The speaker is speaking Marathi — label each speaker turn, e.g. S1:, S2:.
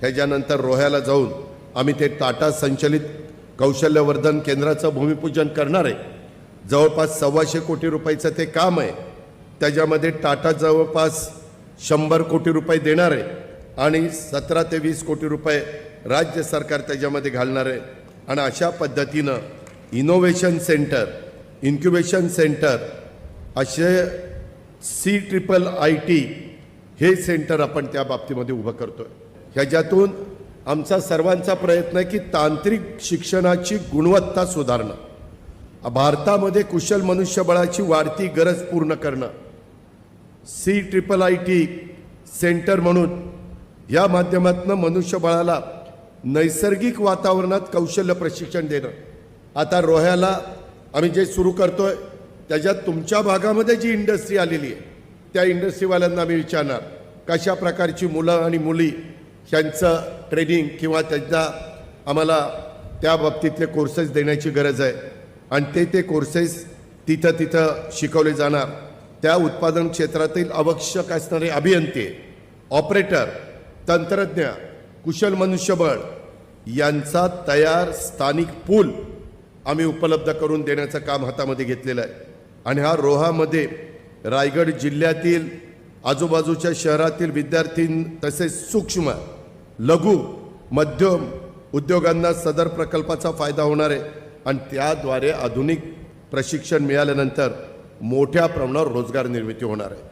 S1: ह्याच्यानंतर रोह्याला जाऊन आम्ही ते टाटा संचलित कौशल्यवर्धन केंद्राचं भूमिपूजन करणार आहे. जवळपास सव्वाशे कोटी रुपयाचं ते काम आहे. त्याच्यामध्ये टाटा जवळपास शंभर कोटी रुपये देणार आहे आणि सतरा ते वीस कोटी रुपये राज्य सरकार त्याच्यामध्ये घालणार आहे. आणि अशा पद्धतीनं इनोव्हेशन सेंटर इन्क्युबेशन सेंटर असे सी ट्रिपल आय टी हे सेंटर आपण त्या बाबतीमध्ये उभं करतो आहे ह्याच्यातून आमचा सर्वांचा प्रयत्न आहे की तांत्रिक शिक्षणाची गुणवत्ता सुधारणं. भारतामध्ये कुशल मनुष्यबळाची वाढती गरज पूर्ण करणं. C triple I T centre म्हणून या माध्यमातून मनुष्यबळाला नैसर्गिक वातावरणात कौशल्य प्रशिक्षण देणं. आता रोह्याला आम्ही जे सुरू करतो आहे त्याच्यात तुमच्या भागामध्ये जी इंडस्ट्री आलेली आहे त्या इंडस्ट्रीवाल्यांना आम्ही विचारणार कशा प्रकारची मुलं आणि मुली त्यांचं ट्रेनिंग किंवा त्यांचा आम्हाला त्या बाबतीतले कोर्सेस देण्याची गरज आहे. आणि ते ते कोर्सेस तिथं तिथं शिकवले जाणार. त्या उत्पादन क्षेत्रातील आवश्यक असणारे अभियंते ऑपरेटर तंत्रज्ञ कुशल मनुष्यबळ यांचा तयार स्थानिक पूल आम्ही उपलब्ध करून देण्याचं काम हातामध्ये घेतलेलं आहे. आणि हा रोहामध्ये रायगड जिल्ह्यातील आजूबाजूच्या शहरातील विद्यार्थी तसेच सूक्ष्म लघु मध्यम उद्योगांना सदर प्रकल्पाचा फायदा होणार आहे आणि त्याद्वारे आधुनिक प्रशिक्षण मिळाल्यानंतर मोठ्या प्रमाणावर रोजगार निर्मिती होणार आहे.